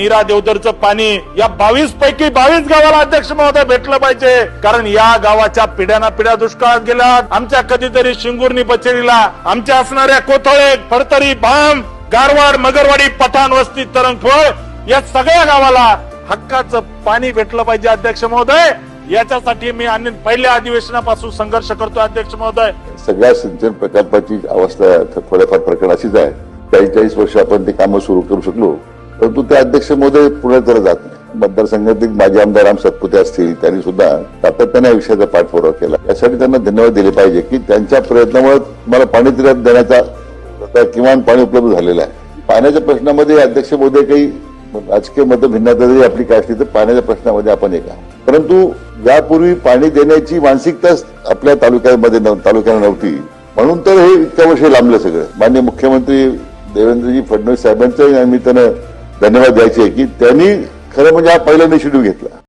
नीरा देवदरचं पाणी या बावीस पैकी बावीस गावाला अध्यक्ष महोदय भेटलं पाहिजे. कारण या गावाच्या पिढ्याना पिढ्या दुष्काळात गेल्या आमच्या कधीतरी शिंगुर्णी बचेरीला आमच्या असणाऱ्या कोथळे फडतरी भाम गारवाड मगरवाडी पठाण वस्ती तरंगफळ या सगळ्या गावाला हक्काचं पाणी भेटलं पाहिजे अध्यक्ष महोदय. याच्यासाठी मी आणि पहिल्या अधिवेशनापासून संघर्ष करतो अध्यक्ष महोदय. सगळ्या सिंचन प्रकल्पाची अवस्था थोड्याफार प्रकरण अशीच आहे. चाळीस चाळीस वर्ष आपण ते कामं सुरू करू शकलो. परंतु ते अध्यक्ष मोदय पुढे तर जात नाही. मतदारसंघातील माजी आमदार राम सातपुते असतील त्यांनी सुद्धा सातत्याने या विषयाचा पाठपुरावा केला. यासाठी त्यांना धन्यवाद दिले पाहिजे की त्यांच्या प्रयत्नामुळे मला पाणी तिरात देण्याचा किमान पाणी उपलब्ध झालेलं आहे. पाण्याच्या प्रश्नामध्ये अध्यक्ष मोदय काही राजकीय मतभिन्नता जरी आपली काय असली तर पाण्याच्या प्रश्नामध्ये आपण एक परंतु यापूर्वी पाणी देण्याची मानसिकताच आपल्या तालुक्यामध्ये तालुक्याला नव्हती. म्हणून तर हे इतक्या वर्षी लांबलं सगळं. मान्य मुख्यमंत्री देवेंद्रजी फडणवीस साहेबांच्या निमित्तानं धन्यवाद द्यायचे की त्यांनी खरं म्हणजे हा पहिला इनिशिएटिव्ह घेतला.